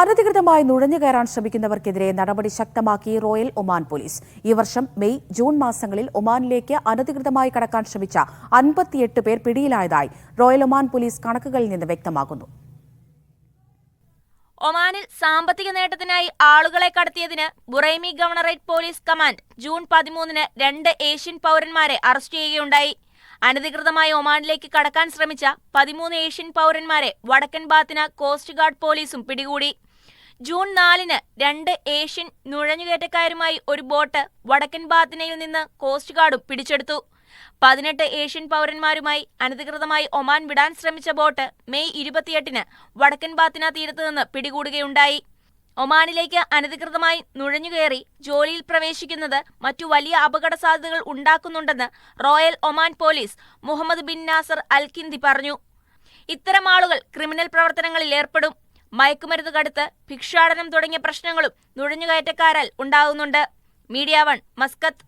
അനധികൃതമായി നുഴഞ്ഞു കയറാൻ ശ്രമിക്കുന്നവർക്കെതിരെ നടപടി ശക്തമാക്കി റോയൽ ഒമാൻ പോലീസ്. ഈ വർഷം മെയ് ജൂൺ മാസങ്ങളിൽ ഒമാനിലേക്ക് അനധികൃതമായി കടക്കാൻ ശ്രമിച്ച അൻപത്തിയെട്ട് പേർ പിടിയിലായതായി റോയൽ ഒമാൻ പോലീസ് കണക്കുകളിൽ നിന്ന് വ്യക്തമാക്കുന്നു. ഒമാനിൽ സാമ്പത്തിക നേട്ടത്തിനായി ആളുകളെ കടത്തിയതിന് Buraimi governorate police command June പതിമൂന്നിന് രണ്ട് ഏഷ്യൻ പൗരന്മാരെ അറസ്റ്റ് ചെയ്യുകയുണ്ടായി. അനധികൃതമായി ഒമാനിലേക്ക് കടക്കാൻ ശ്രമിച്ച പതിമൂന്ന് ഏഷ്യൻ പൗരന്മാരെ വടക്കൻ ബാത്തിന കോസ്റ്റ് ഗാർഡ് പോലീസും പിടികൂടി. ജൂൺ നാലിന് രണ്ട് ഏഷ്യൻ നുഴഞ്ഞുകയറ്റക്കാരുമായി ഒരു ബോട്ട് വടക്കൻ ബാത്തിനയിൽ നിന്ന് കോസ്റ്റ് ഗാർഡും പിടിച്ചെടുത്തു. പതിനെട്ട് ഏഷ്യൻ പൗരന്മാരുമായി അനധികൃതമായി ഒമാൻ വിടാൻ ശ്രമിച്ച ബോട്ട് മെയ് ഇരുപത്തിയെട്ടിന് വടക്കൻ ബാത്തിന തീരത്ത് നിന്ന് പിടികൂടുകയുണ്ടായി. ഒമാനിലേക്ക് അനധികൃതമായി നുഴഞ്ഞുകയറി ജോലിയിൽ പ്രവേശിക്കുന്നത് മറ്റു വലിയ അപകട സാധ്യതകൾ ഉണ്ടാക്കുന്നുണ്ടെന്ന് royal Oman police Muhammad bin Nasser Al Kindi പറഞ്ഞു. ഇത്തരം ആളുകൾ ക്രിമിനൽ പ്രവർത്തനങ്ങളിൽ ഏർപ്പെടും. മയക്കുമരുന്ന് കടുത്ത് ഭിക്ഷാടനം തുടങ്ങിയ പ്രശ്നങ്ങളും നുഴഞ്ഞുകയറ്റക്കാരാൽ ഉണ്ടാകുന്നുണ്ട് മീഡിയ വൺ മസ്കത്ത്.